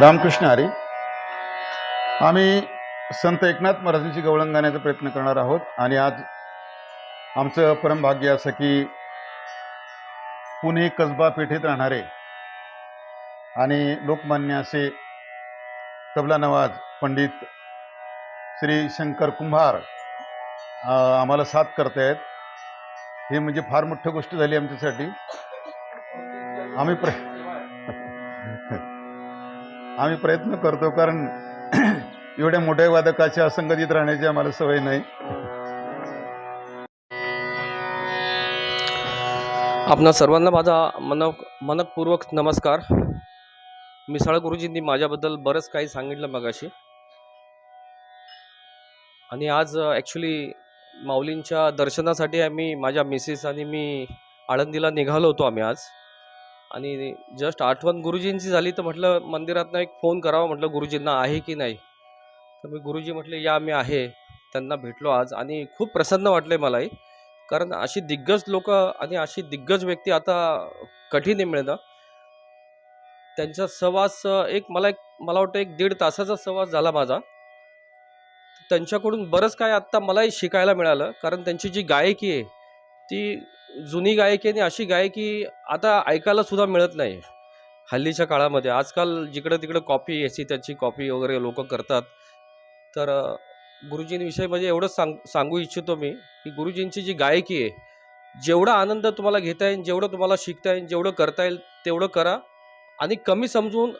रामकृष्ण हरी. आम्ही संत एकनाथ महाराजांची गवळण गाण्याचा प्रयत्न करणार आहोत आणि आज आमचं परमभाग्य असं की पुणे कसबा पेठेत राहणारे आणि लोकमान्य असे तबला नवाज पंडित श्री शंकर कुंभार आम्हाला साथ करतायत. हे म्हणजे फार मोठं गोष्ट झाली आमच्यासाठी. आम्ही प्र आम्ही प्रयत्न करतो कारण एवढ्या मोठ्या वादकाच्या असंगतीत राहण्याची आम्हाला सवय नाही. आपणा सर्वांना माझा मन मनपूर्वक नमस्कार. मिसाळ गुरुजींनी माझ्याबद्दल बरंच काही सांगितलं मगाशी. आणि आज ॲक्च्युली माऊलींच्या दर्शनासाठी आम्ही माझ्या मिसेस आणि मी आळंदीला निघालो होतो आम्ही आज. आणि जस्ट आठवण गुरुजींची झाली तर म्हटलं मंदिरातनं एक फोन करावा म्हटलं गुरुजींना आहे की नाही? तर मी गुरुजी म्हटले या मी आहे. त्यांना भेटलो आज आणि खूप प्रसन्न वाटले मलाही. कारण अशी दिग्गज लोक आणि अशी दिग्गज व्यक्ती आता कठीण आहे मिळणं. त्यांचा सहवास एक मला एक मला वाटतं एक दीड तासाचा सहवास झाला माझा. त्यांच्याकडून बरंच काय आत्ता मलाही शिकायला मिळालं. कारण त्यांची जी गायकी आहे ती जुनी गायकी आणि अशी गायकी आता ऐकायला सुद्धा मिळत नाही. हल्लीच्या काळामध्ये. आजकाल जिकडं तिकडं कॉपी याची त्याची कॉपी वगैरे लोक करतात. तर गुरुजींविषयी म्हणजे एवढंच सांग सांगू इच्छितो मी की गुरुजींची जी गायकी आहे जेवढा आनंद तुम्हाला घेता येईल जेवढं तुम्हाला शिकता येईल जेवढं करता येईल तेवढं करा आणि कमी समजून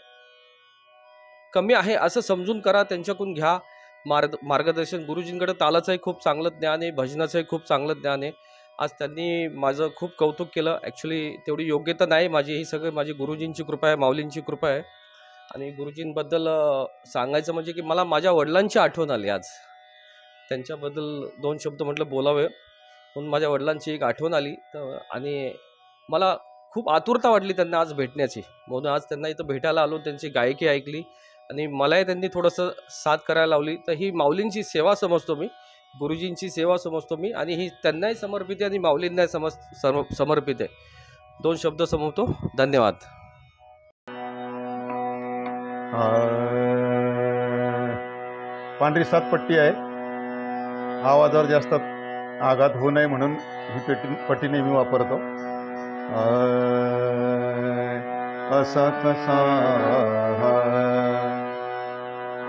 कमी आहे असं समजून करा त्यांच्याकडून घ्या. मार्ग मार्गदर्शन. गुरुजींकडे तालाचंही खूप चांगलं ज्ञान आहे भजनाचंही खूप चांगलं ज्ञान आहे. आज त्यांनी माझं खूप कौतुक केलं. ॲक्च्युली तेवढी योग्यता नाही. माझी ही सगळं माझी गुरुजींची कृपा आहे माऊलींची कृपा आहे. आणि गुरुजींबद्दल सांगायचं म्हणजे की मला माझ्या वडिलांची आठवण आली आज. त्यांच्याबद्दल दोन शब्द म्हटलं बोलावे. म्हणून माझ्या वडिलांची एक आठवण आली. तर आणि मला खूप आतुरता वाटली त्यांना आज भेटण्याची. म्हणून आज त्यांना इथं भेटायला आलो त्यांची गायकी ऐकली. आणि मलाही त्यांनी थोडंसं साथ करायला लावली. तर ही माऊलींची सेवा समजतो मी. गुरुजींची सेवा समजतो मी आणि ही त्यांनाही समर्पित आहे आणि माऊलींनाही समज सम समर्पित आहे. दोन शब्द समजतो धन्यवाद. पांढरी सात पट्टी आहे. आवाजावर जास्त आघात होऊ नये म्हणून ही पेटी पट्टी नेहमी वापरतो. असा कसा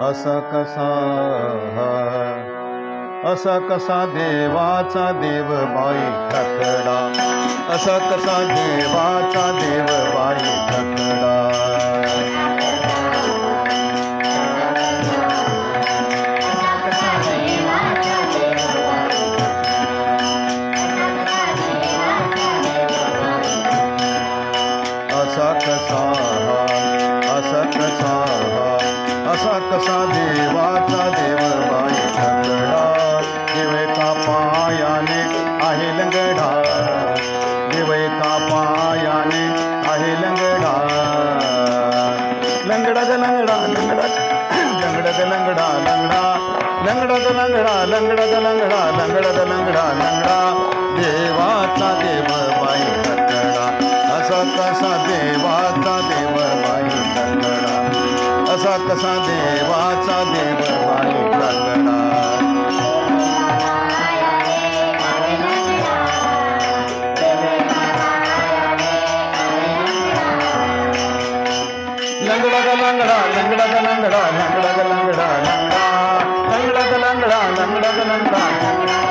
असा कसा असा कसा देवाचा देव बाई ठकडा असा कसा देवाचा देव बाई ठकडा असा कसा असा कसा असा कसा देवाचा लंगडा ग लंगडा लंगडा ग लंगडा लंगडा ग लंगडा. लंगडा देवाचा देव बाई लंगडा. असा कसा देवाचा देव बाई लंगडा? असा कसा देवाचा देव बाई लंगडा? लंगडा ग लंगडा लंगडा ग लंगडा लंगडा ग लंगडा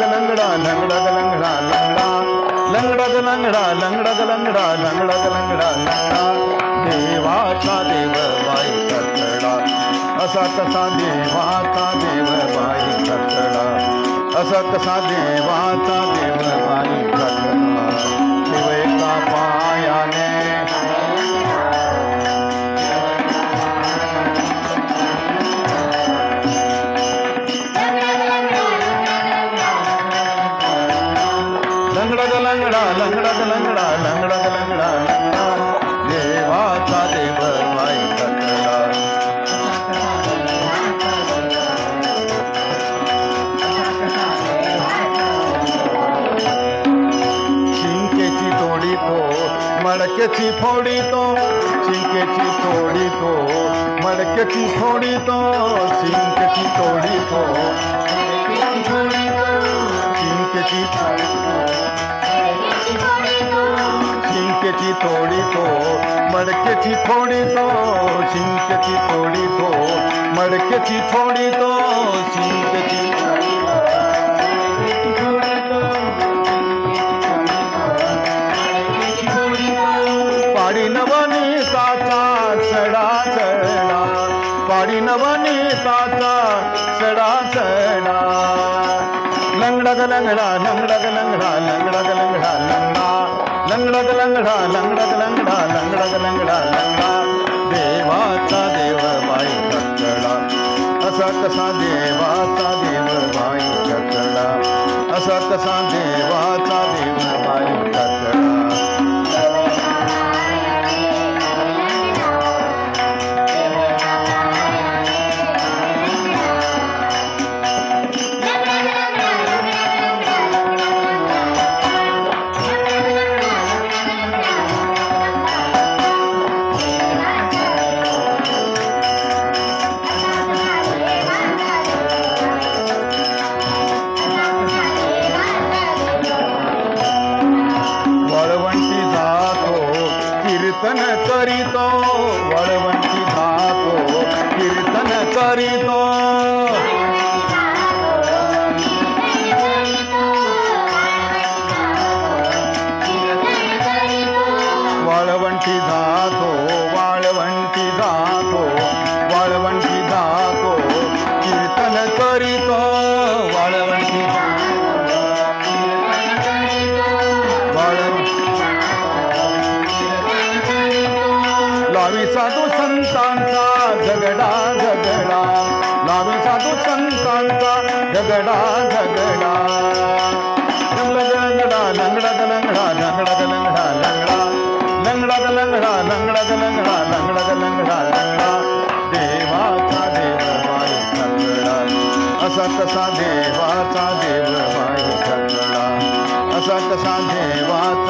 लंगडा लंगडा लंगडा लंगडा लंगडा लंगडा लंगडा ग लंगडा लंगडा ग लंगडा लंगडा देवाचा देव बाई असा कसा देवाचा देव बाई कटडा असा कसा देवाचा देव बाई कटडा મડકેથી ફોડી તો સિંકેથી તોડી તો મડકેથી ફોડી તો સિંકેથી તોડી તો સિંકેથી સિંકેથી તોડી તો મડકેથી ફોડી તો સિંકેથી તોડી તો મડકેથી ફોડી તો સિંકેથી ફોડી તો पाडी नवनीताचा चढा चढा पाडी नवनीताचा चढा चढा लंगडग लंगडा लंगडग लंगडा लंगडग लंगडा लंगडा. लंगडग लंगडा लंगडग लंगडा लंगडग लंगडा लंगडा. देवाचा देव बाई कटळा असा कसा देवाचा देव बाई कटळा असा कसा कीर्तन करीतो. वळवंटी जातो कीर्तन करीतो. वाळवंटी धातो वाळ झगडा झगडा लंगडा लंगडा लंगडा लंगडा लंगडा लंगडा लंगडा लंगडा लंगडा लंगडा लंगडा लंगडा लंगडा देवाचा देव बाई झगडा असा कसा देवाचा देव बाई झगडा असा कसा देवाचा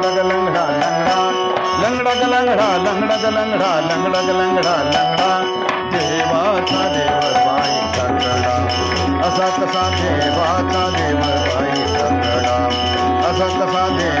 लंगडा लंगडा लंगडा लंगडा लंगडा लंगडा. लंगडा देवाचा देव बाई कंगडा असा कसा देवाचा देव बाई कंगडा असा कसा देव